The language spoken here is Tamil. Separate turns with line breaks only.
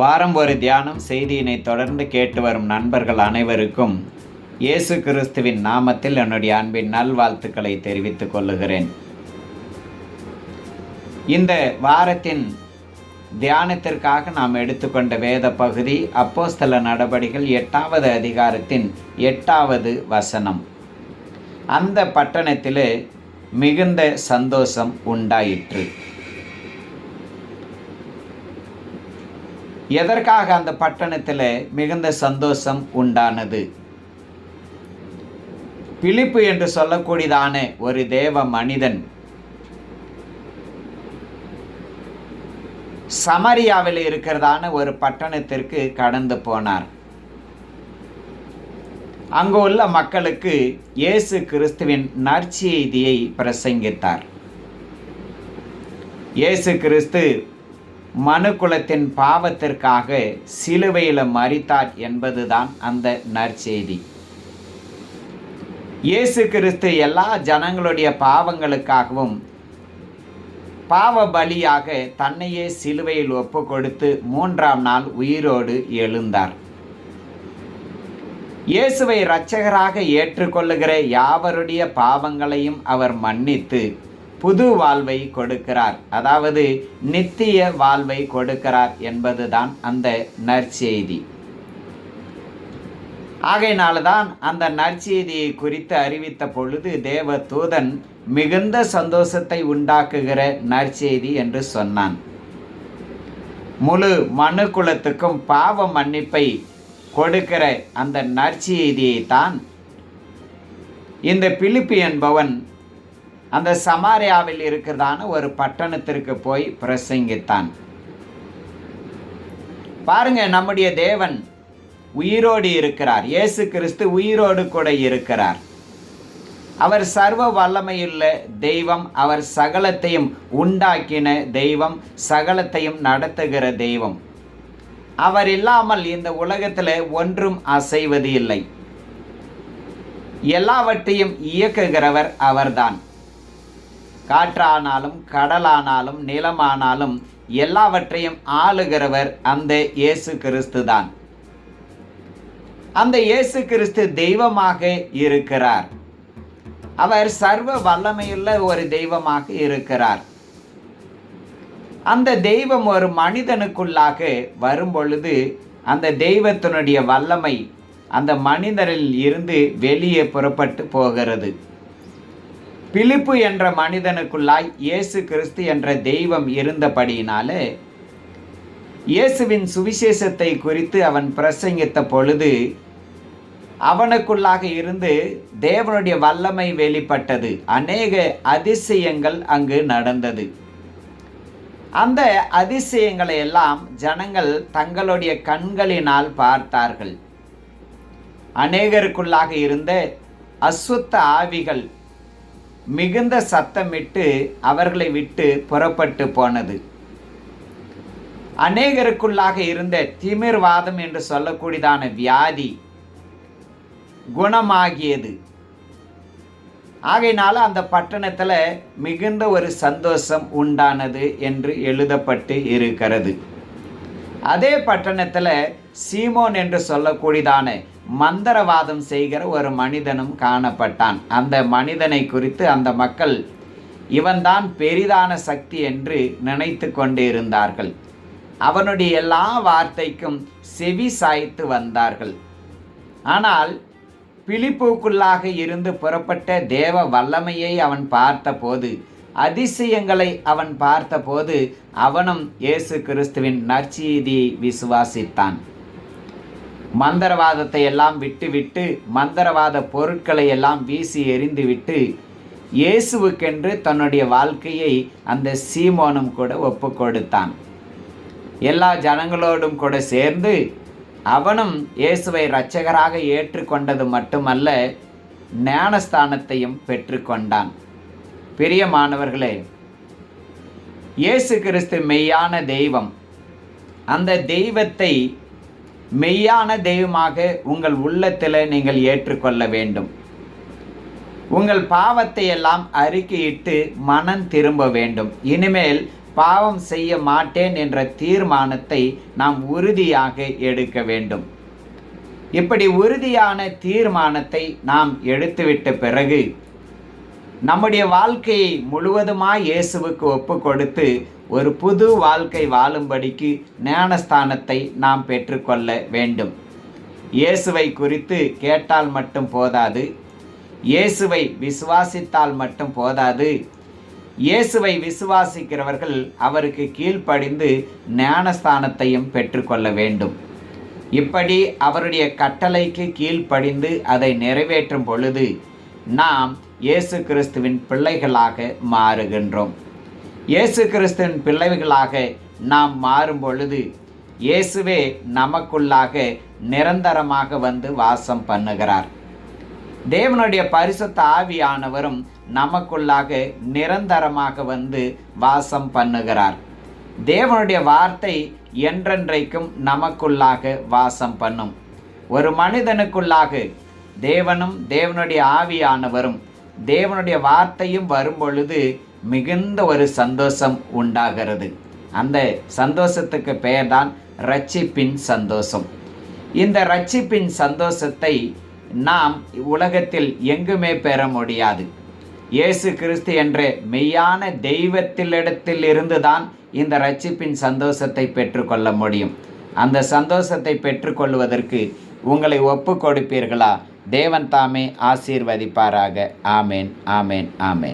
வாரம் ஒரு தியானம் செய்தியினை தொடர்ந்து கேட்டு வரும் நண்பர்கள் அனைவருக்கும் இயேசு கிறிஸ்துவின் நாமத்தில் என்னுடைய அன்பின் நல்வாழ்த்துக்களை தெரிவித்துக் கொள்ளுகிறேன். இந்த வாரத்தின் தியானத்திற்காக நாம் எடுத்துக்கொண்ட வேத பகுதி அப்போஸ்தல நடபடிகள் எட்டாவது அதிகாரத்தின் எட்டாவது வசனம். அந்த பட்டணத்திலே மிகுந்த சந்தோஷம் உண்டாயிற்று. எதற்காக அந்த பட்டணத்தில் மிகுந்த சந்தோஷம் உண்டானது? பிலிப்பு என்று சொல்லக்கூடியதான ஒரு தேவ மனிதன் சமரியாவில் இருக்கிறதான ஒரு பட்டணத்திற்கு கடந்து போனார். அங்கு உள்ள மக்களுக்கு இயேசு கிறிஸ்துவின் நற்செய்தியை பிரசங்கித்தார். இயேசு கிறிஸ்து மனுக்குலத்தின் பாவத்திற்காக சிலுவையில் மறித்தார் என்பதுதான் அந்த நற்செய்தி. இயேசு கிறிஸ்து எல்லா ஜனங்களுடைய பாவங்களுக்காகவும் பாவ பலியாக தன்னையே சிலுவையில் ஒப்பு கொடுத்து மூன்றாம் நாள் உயிரோடு எழுந்தார். இயேசுவை இரட்சகராக ஏற்றுக்கொள்ளுகிற யாவருடைய பாவங்களையும் அவர் மன்னித்து புது வாழ்வை கொடுக்கிறார். அதாவது நித்திய வாழ்வை கொடுக்கிறார் என்பதுதான் அந்த நற்செய்தி. ஆகையினால்தான் அந்த நற்செய்தியை குறித்து அறிவித்த பொழுது தேவ தூதன் மிகுந்த சந்தோஷத்தை உண்டாக்குகிற நற்செய்தி என்று சொன்னான். முழு மனு குலத்துக்கும் பாவ மன்னிப்பை கொடுக்கிற அந்த நற்செய்தியை தான் இந்த பிலிப்பி என்பவன் அந்த சமாரியாவில் இருக்கிறதான ஒரு பட்டணத்திற்கு போய் பிரசங்கித்தான். பாருங்க நம்முடைய தேவன் உயிரோடு இருக்கிறார். இயேசு கிறிஸ்து உயிரோடு கூட இருக்கிறார். அவர் சர்வ வல்லமையுள்ள தெய்வம் அவர் சகலத்தையும் உண்டாக்கின தெய்வம் சகலத்தையும் நடத்துகிற தெய்வம். அவர் இல்லாமல் இந்த உலகத்தில் ஒன்றும் அசைவது இல்லை. எல்லாவற்றையும் இயக்குகிறவர் அவர்தான். காற்றானாலும் கடலானாலும் நிலமானாலும் எல்லாவற்றையும் ஆளுகிறவர் அந்த இயேசு கிறிஸ்து தான் அந்த இயேசு கிறிஸ்து தெய்வமாக இருக்கிறார். அவர் சர்வ வல்லமையுள்ள ஒரு தெய்வமாக இருக்கிறார். அந்த தெய்வம் ஒரு மனிதனுக்குள்ளாக வரும்பொழுது அந்த தெய்வத்தினுடைய வல்லமை அந்த மனிதரில் இருந்து வெளியே புறப்பட்டு போகிறது. பிலிப்பு என்ற மனிதனுக்குள்ளாய் இயேசு கிறிஸ்து என்ற தெய்வம் இருந்தபடியினாலே இயேசுவின் சுவிசேஷத்தை குறித்து அவன் பிரசங்கித்த பொழுது அவனுக்குள்ளாக இருந்து தேவனுடைய வல்லமை வெளிப்பட்டது. அநேக அதிசயங்கள் அங்கு நடந்தது. அந்த அதிசயங்களை எல்லாம் ஜனங்கள் தங்களுடைய கண்களினால் பார்த்தார்கள். அநேகருக்குள்ளாக இருந்த அசுத்த ஆவிகள் மிகுந்த சத்தமிட்டு அவர்களை விட்டு புறப்பட்டு போனது. அநேகருக்குள்ளாக இருந்த திமிர்வாதம் என்று சொல்லக்கூடியதான வியாதி குணமாகியது. ஆகையினால அந்த பட்டணத்தில் மிகுந்த ஒரு சந்தோஷம் உண்டானது என்று எழுதப்பட்டு இருக்கிறது. அதே பட்டணத்தில் சீமோன் என்று சொல்லக்கூடியதான மந்திரவாதம் செய்கிற ஒரு மனிதனும் காணப்பட்டான். அந்த மனிதனை குறித்து அந்த மக்கள் இவன்தான் பெரிதான சக்தி என்று நினைத்து கொண்டிருந்தார்கள் அவனுடைய எல்லா வார்த்தைக்கும் செவி சாய்த்து வந்தார்கள். ஆனால் பிலிப்புக்குள்ளாக இருந்து புறப்பட்ட தேவ வல்லமையை அவன் பார்த்தபோது அதிசயங்களை அவன் பார்த்தபோது அவனும் இயேசு கிறிஸ்துவின் நற்செய்தியை விசுவாசித்தான். மந்திரவாதத்தை எல்லாம் விட்டுவிட்டு மந்திரவாத பொருட்களை எல்லாம் வீசி எறிந்துவிட்டு இயேசுவுக்கென்று தன்னுடைய வாழ்க்கையை அந்த சீமோனும் கூட ஒப்பு கொடுத்தான். எல்லா ஜனங்களோடும் கூட சேர்ந்து அவனும் இயேசுவை இரட்சகராக ஏற்றுக்கொண்டது மட்டுமல்ல ஞானஸ்தானத்தையும் பெற்றுக்கொண்டான். பிரியமானவர்களே இயேசு கிறிஸ்து மெய்யான தெய்வம். அந்த தெய்வத்தை மெய்யான தெய்வமாக உங்கள் உள்ளத்தில் நீங்கள் ஏற்றுக்கொள்ள வேண்டும். உங்கள் பாவத்தை எல்லாம் அறிக்கையிட்டு மனம் திரும்ப வேண்டும். இனிமேல் பாவம் செய்ய மாட்டேன் என்ற தீர்மானத்தை நாம் உறுதியாக எடுக்க வேண்டும். இப்படி உறுதியான தீர்மானத்தை நாம் எடுத்துவிட்ட பிறகு நம்முடைய வாழ்க்கையை முழுவதுமாய் இயேசுவுக்கு ஒப்பு கொடுத்து ஒரு புது வாழ்க்கை வாழும்படிக்கு ஞானஸ்தானத்தை நாம் பெற்றுக்கொள்ள வேண்டும். இயேசுவை குறித்து கேட்டால் மட்டும் போதாது இயேசுவை விசுவாசித்தால் மட்டும் போதாது. இயேசுவை விசுவாசிக்கிறவர்கள் அவருக்கு கீழ்ப்படிந்து ஞானஸ்தானத்தையும் பெற்றுக்கொள்ள வேண்டும். இப்படி அவருடைய கட்டளைக்கு கீழ்ப்படிந்து அதை நிறைவேற்றும் பொழுது நாம் இயேசு கிறிஸ்துவின் பிள்ளைகளாக மாறுகின்றோம். இயேசு கிறிஸ்துவின் பிள்ளைகளாக நாம் மாறும் பொழுது இயேசுவே நமக்குள்ளாக நிரந்தரமாக வந்து வாசம் பண்ணுகிறார். தேவனுடைய பரிசுத்த ஆவியானவரும் நமக்குள்ளாக நிரந்தரமாக வந்து வாசம் பண்ணுகிறார். தேவனுடைய வார்த்தை என்றென்றைக்கும் நமக்குள்ளாக வாசம் பண்ணும். ஒரு மனிதனுக்குள்ளாக தேவனும் தேவனுடைய ஆவியானவரும் தேவனுடைய வார்த்தையும் வரும்பொழுது மிகுந்த ஒரு சந்தோஷம் உண்டாகிறது. அந்த சந்தோஷத்துக்கு பெயர்தான் ரட்சிப்பின் சந்தோஷம். இந்த ரட்சிப்பின் சந்தோஷத்தை நாம் உலகத்தில் எங்குமே பெற முடியாது. இயேசு கிறிஸ்து என்ற மெய்யான தெய்வத்திலிடத்தில் இருந்து தான் இந்த ரட்சிப்பின் சந்தோஷத்தை பெற்றுக்கொள்ள முடியும். அந்த சந்தோஷத்தை பெற்றுக்கொள்வதற்கு உங்களை ஒப்பு கொடுப்பீர்களா தேவன் தாமே ஆசீர்வதிப்பாராக. ஆமேன் ஆமேன் ஆமேன்.